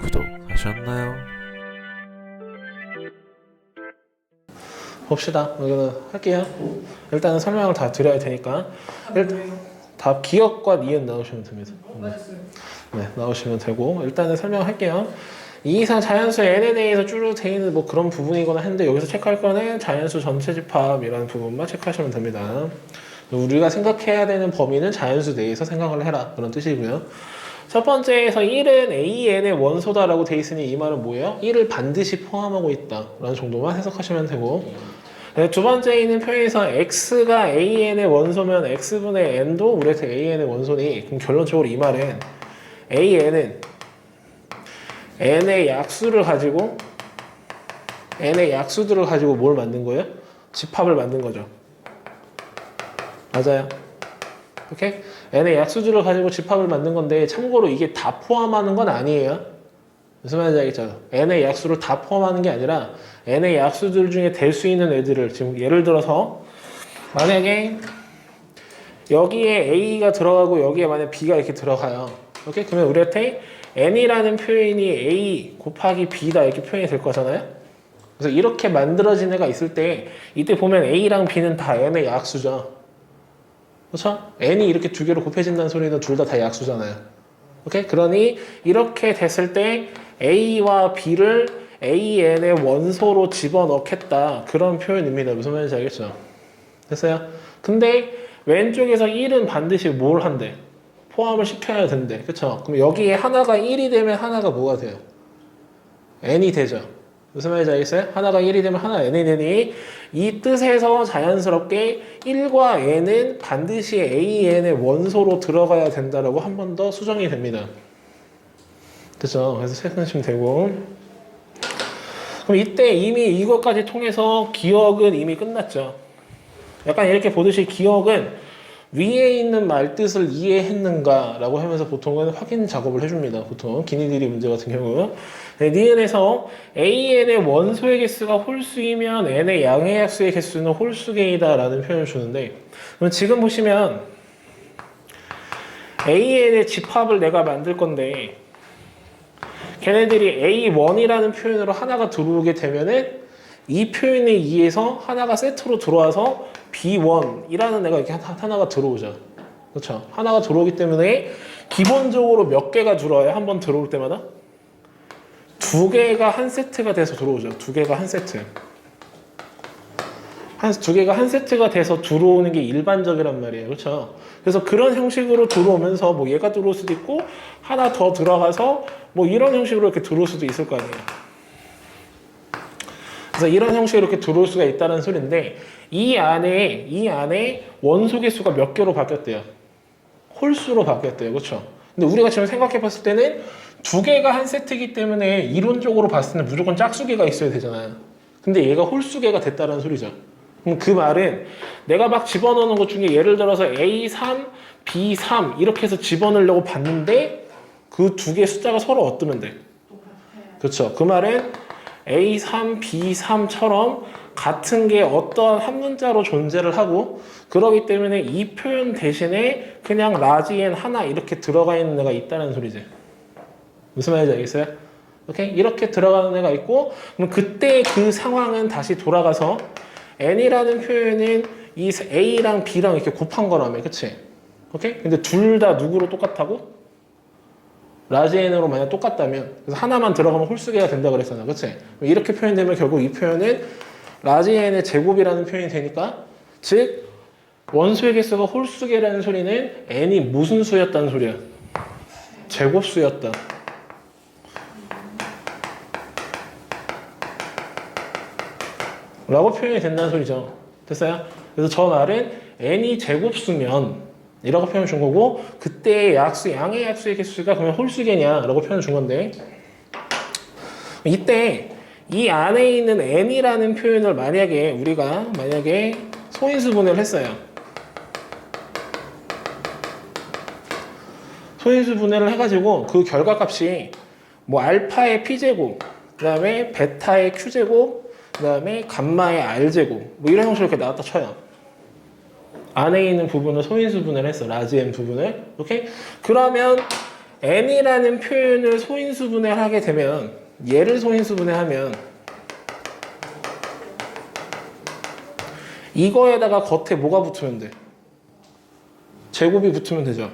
구독하셨나요? 봅시다. 여기는 할게요. 일단은 설명을 다 드려야 되니까 일단 답 기억과 니은 나오시면 됩니다. 네, 나오시면 되고 일단은 설명할게요. 이 이상 자연수 대해서 쭈루 돼 있는 뭐 그런 부분이거나 했는데 여기서 체크할 거는 자연수 전체 집합이라는 부분만 체크하시면 됩니다. 우리가 생각해야 되는 범위는 자연수 내에서 생각을 해라 그런 뜻이고요. 첫 번째에서 1은 AN의 원소다라고 돼 있으니 이 말은 뭐예요? 1을 반드시 포함하고 있다 라는 정도만 해석하시면 되고 네, 두 번째 있는 표현에서 x가 AN의 원소면 x분의 n도 우리한테 AN의 원소니 그럼 결론적으로 이 말은 AN은 n의 약수를 가지고 n의 약수들을 가지고 뭘 만든 거예요? 집합을 만든 거죠. 맞아요. 오케이? n의 약수들을 가지고 집합을 만든 건데 참고로 이게 다 포함하는 건 아니에요. 무슨 말인지 알겠죠? n의 약수를 다 포함하는 게 아니라 n의 약수들 중에 될 수 있는 애들을 지금 예를 들어서 만약에 여기에 a가 들어가고 여기에 만약 b가 이렇게 들어가요. 오케이? 그러면 우리한테 n이라는 표현이 a 곱하기 b다 이렇게 표현이 될 거잖아요. 그래서 이렇게 만들어진 애가 있을 때 이때 보면 a랑 b는 다 n의 약수죠. 그렇죠? n이 이렇게 두 개로 곱해진다는 소리는 둘 다 다 약수잖아요. 오케이? 그러니 이렇게 됐을 때 a와 b를 an의 원소로 집어넣겠다 그런 표현입니다. 무슨 말인지 알겠죠? 됐어요? 근데 왼쪽에서 1은 반드시 뭘 한대? 포함을 시켜야 된대. 그쵸? 그럼 여기에 하나가 1이 되면 하나가 뭐가 돼요? n이 되죠. 무슨 말인지 알겠어요? 하나가 1이 되면 하나 n이 되니 이 뜻에서 자연스럽게 1과 n은 반드시 an의 원소로 들어가야 된다라고 한 번 더 수정이 됩니다. 그죠? 그래서 체크하시면 되고 그럼 이때 이미 이것까지 통해서 기억은 이미 끝났죠. 약간 이렇게 보듯이 기억은 위에 있는 말 뜻을 이해했는가라고 하면서 보통은 확인 작업을 해줍니다. 보통 기니들이 문제 같은 경우 네, 니은에서 AN의 원소의 개수가 홀수이면 N의 양의 약수의 개수는 홀수계이다라는 표현을 주는데 그럼 지금 보시면 AN의 집합을 내가 만들 건데 걔네들이 A1이라는 표현으로 하나가 들어오게 되면은 이 표현에 의해서 하나가 세트로 들어와서 B1이라는 애가 이렇게 하- 하나가 들어오죠. 그렇죠? 하나가 들어오기 때문에 기본적으로 몇 개가 들어와요? 한 번 들어올 때마다? 두 개가 한 세트가 돼서 들어오죠. 두 개가 한 세트. 한, 두 개가 한 세트가 돼서 들어오는 게 일반적이란 말이에요. 그렇죠? 그래서 그런 형식으로 들어오면서 뭐 얘가 들어올 수도 있고 하나 더 들어가서 뭐 이런 형식으로 이렇게 들어올 수도 있을 거 아니에요. 그래서 이런 형식으로 이렇게 들어올 수가 있다는 소리인데 이 안에 이 안에 원소 개수가 몇 개로 바뀌었대요. 홀수로 바뀌었대요. 그렇죠? 근데 우리가 지금 생각해 봤을 때는 두 개가 한 세트이기 때문에 이론적으로 봤을 때는 무조건 짝수개가 있어야 되잖아요. 근데 얘가 홀수개가 됐다는 소리죠. 그럼 그 말은 내가 막 집어넣는 것 중에 예를 들어서 A3, B3 이렇게 해서 집어넣으려고 봤는데 그 두 개 숫자가 서로 어뜨면 돼. 그렇죠. 그 말은 A3, B3처럼 같은 게 어떠한 한 문자로 존재를 하고 그러기 때문에 이 표현 대신에 그냥 라지엔 하나 이렇게 들어가 있는 애가 있다는 소리지. 무슨 말인지 알겠어요? 오케이? 이렇게 들어가는 애가 있고 그럼 그때 그 상황은 다시 돌아가서 n이라는 표현은 이 a랑 b랑 이렇게 곱한 거라며. 그치? 오케이? 근데 둘 다 누구로 똑같다고? 라지 n으로 만약 똑같다면 그래서 하나만 들어가면 홀수계가 된다 그랬잖아. 그치? 이렇게 표현되면 결국 이 표현은 라지 n의 제곱이라는 표현이 되니까 즉 원소의 개수가 홀수계라는 소리는 n이 무슨 수였다는 소리야? 제곱수였다. 라고 표현이 된다는 소리죠. 됐어요? 그래서 저 말은 n이 제곱수면 이라고 표현 준 거고 그때의 약수 양의 약수의 개수가 그러면 홀수계냐라고 표현 준 건데 이때 이 안에 있는 n이라는 표현을 만약에 우리가 만약에 소인수 분해를 했어요. 소인수 분해를 해가지고 그 결과값이 뭐 알파의 p제곱, 그 다음에 베타의 q제곱, 그 다음에 감마의 r제곱 뭐 이런 형식으로 이렇게 나왔다 쳐요. 안에 있는 부분을 소인수 분해를 했어. 라지 n 부분을. 오케이? 그러면 n이라는 표현을 소인수분해 하게 되면 얘를 소인수분해 하면 이거에다가 겉에 뭐가 붙으면 돼? 제곱이 붙으면 되죠.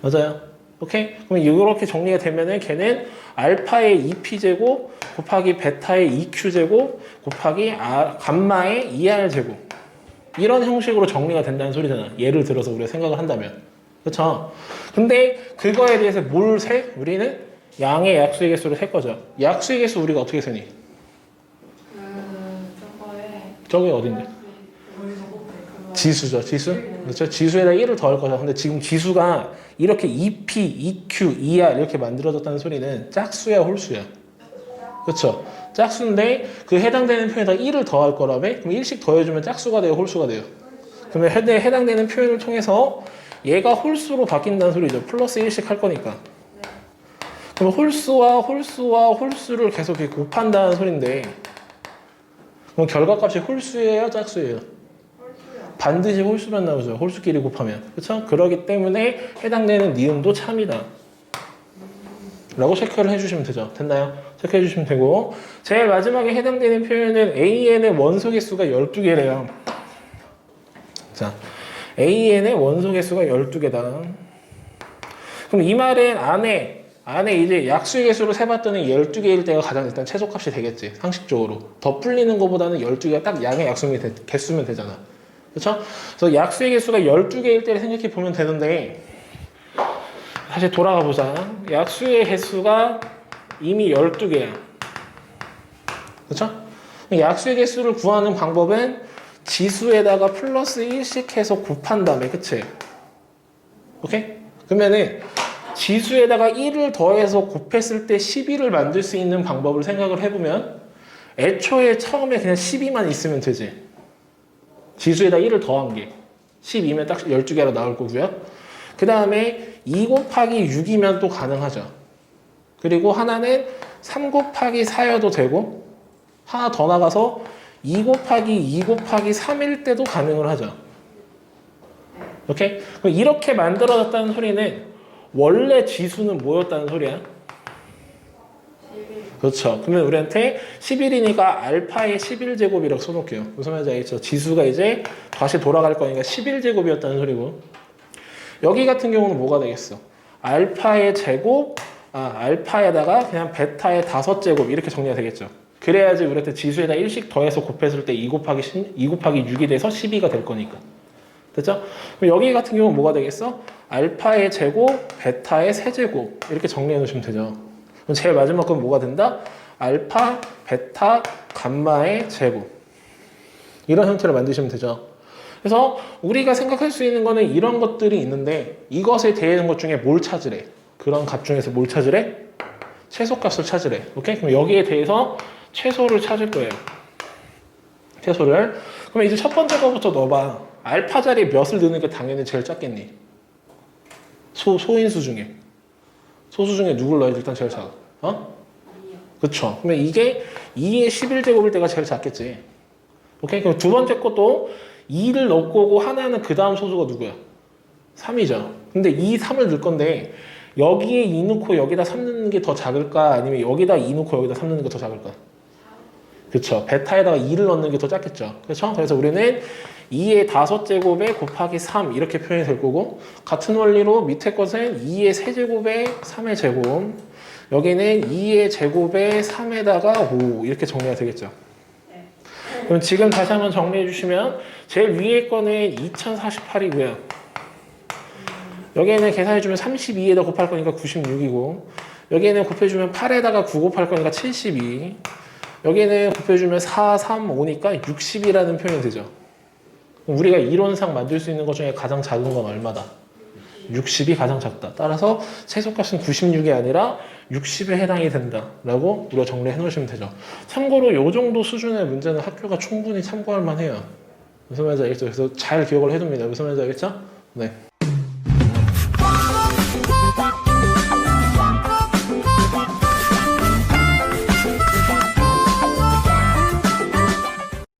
맞아요. 오케이? 그럼 이렇게 정리가 되면은 걔는 알파의 2p제곱 곱하기 베타의 2q제곱 곱하기 아, 감마의 2r제곱 이런 형식으로 정리가 된다는 소리잖아. 예를 들어서 우리가 생각을 한다면. 그렇죠? 근데 그거에 대해서 뭘 세? 우리는 양의 약수의 개수를 셀 거죠. 약수의 개수 우리가 어떻게 세니? 그 저거에 저게 어딘데? 지수죠, 지수. 그렇죠? 지수에다 1을 더할 거죠. 근데 지금 지수가 이렇게 2p, 2q, 2r 이렇게 만들어졌다는 소리는 짝수야, 홀수야. 그렇죠? 짝수인데 그 해당되는 표현에다 1을 더할 거라며? 그럼 1씩 더해주면 짝수가 돼요, 홀수가 돼요? 그러면 해- 해당되는 표현을 통해서 얘가 홀수로 바뀐다는 소리죠. 플러스 1씩 할 거니까. 그럼 홀수와 홀수와 홀수를 계속 이렇게 곱한다는 소린데 그럼 결과값이 홀수예요, 짝수예요? 반드시 홀수만 나오죠. 홀수끼리 곱하면. 그렇죠? 그러기 때문에 해당되는 니은도 참이다. 라고 체크를 해주시면 되죠. 됐나요? 체크해 주시면 되고 제일 마지막에 해당되는 표현은 AN의 원소 개수가 12개래요. 자, AN의 원소 개수가 12개다. 그럼 이 말은 안에 안에 이제 약수의 개수로 세봤더니 12개일 때가 가장 일단 최소값이 되겠지. 상식적으로. 더 풀리는 것보다는 12개가 딱 양의 약수면 되, 개수면 되잖아. 그렇죠? 그래서 약수의 개수가 12개일 때를 생각해 보면 되는데 다시 돌아가 보자. 약수의 개수가 이미 12개야. 그렇죠? 약수의 개수를 구하는 방법은 지수에다가 플러스 1씩 해서 곱한 다음에 그치? 오케이? 그러면은 지수에다가 1을 더해서 곱했을 때 12를 만들 수 있는 방법을 생각을 해보면 애초에 처음에 그냥 12만 있으면 되지. 지수에다 1을 더한 게 12면 딱 12개로 나올 거고요. 그 다음에 2 곱하기 6이면 또 가능하죠. 그리고 하나는 3 곱하기 4여도 되고 하나 더 나가서 2 곱하기 2 곱하기 3일 때도 가능을 하죠. 오케이? 그럼 이렇게 만들어졌다는 소리는 원래 지수는 뭐였다는 소리야? 그렇죠. 그러면 우리한테 11이니까 알파의 11제곱이라고 써놓을게요. 무슨 말인지 알겠죠? 지수가 이제 다시 돌아갈 거니까 11제곱이었다는 소리고 여기 같은 경우는 뭐가 되겠어? 알파의 제곱, 아, 알파에다가 그냥 베타의 다섯 제곱 이렇게 정리가 되겠죠. 그래야지 우리한테 지수에다 1씩 더해서 곱했을 때 2 곱하기 10, 2 곱하기 6이 돼서 12가 될 거니까. 됐죠? 그럼 여기 같은 경우는 뭐가 되겠어? 알파의 제곱, 베타의 세제곱 이렇게 정리해 놓으시면 되죠. 그럼 제일 마지막 건 뭐가 된다? 알파, 베타, 감마의 제곱 이런 형태를 만드시면 되죠. 그래서 우리가 생각할 수 있는 거는 이런 것들이 있는데 이것에 대해는 것 중에 뭘 찾으래? 그런 값 중에서 뭘 찾으래? 최소값을 찾으래. 오케이? 그럼 여기에 대해서 최소를 찾을 거예요. 최소를. 그러면 이제 첫 번째 거부터 넣어봐. 알파 자리에 몇을 넣는 게 당연히 제일 작겠니? 소, 소인수 중에. 소수 중에 누굴 넣어야 일단 제일 작아? 어? 그쵸. 그러면 이게 2의 11제곱일 때가 제일 작겠지. 오케이? 그럼 두 번째 것도 2를 넣고 하나는 그 다음 소수가 누구야? 3이죠. 근데 2, 3을 넣을 건데 여기에 2 넣고 여기다 3 넣는 게 더 작을까? 아니면 여기다 2 넣고 여기다 3 넣는 게 더 작을까? 그쵸. 베타에다가 2를 넣는 게 더 작겠죠. 그렇죠? 그래서 우리는 2의 다섯 제곱에 곱하기 3 이렇게 표현이 될 거고 같은 원리로 밑에 것은 2의 세제곱에 3의 제곱 여기는 2의 제곱에 3에다가 5 이렇게 정리가 되겠죠. 그럼 지금 다시 한번 정리해 주시면 제일 위에 거는 2048이고요. 여기에는 계산해 주면 32에다 곱할 거니까 96이고 여기에는 곱해 주면 8에다가 9 곱할 거니까 72 여기에는 곱해 주면 4, 3, 5니까 60이라는 표현이 되죠. 우리가 이론상 만들 수 있는 것 중에 가장 작은 건 얼마다? 60이 가장 작다. 따라서 최소값은 96이 아니라 60에 해당이 된다라고 우리가 정리해 놓으시면 되죠. 참고로 이 정도 수준의 문제는 학교가 충분히 참고할 만해요. 무슨 말인지 알겠죠? 그래서 잘 기억을 해둡니다. 무슨 말인지 알겠죠? 네.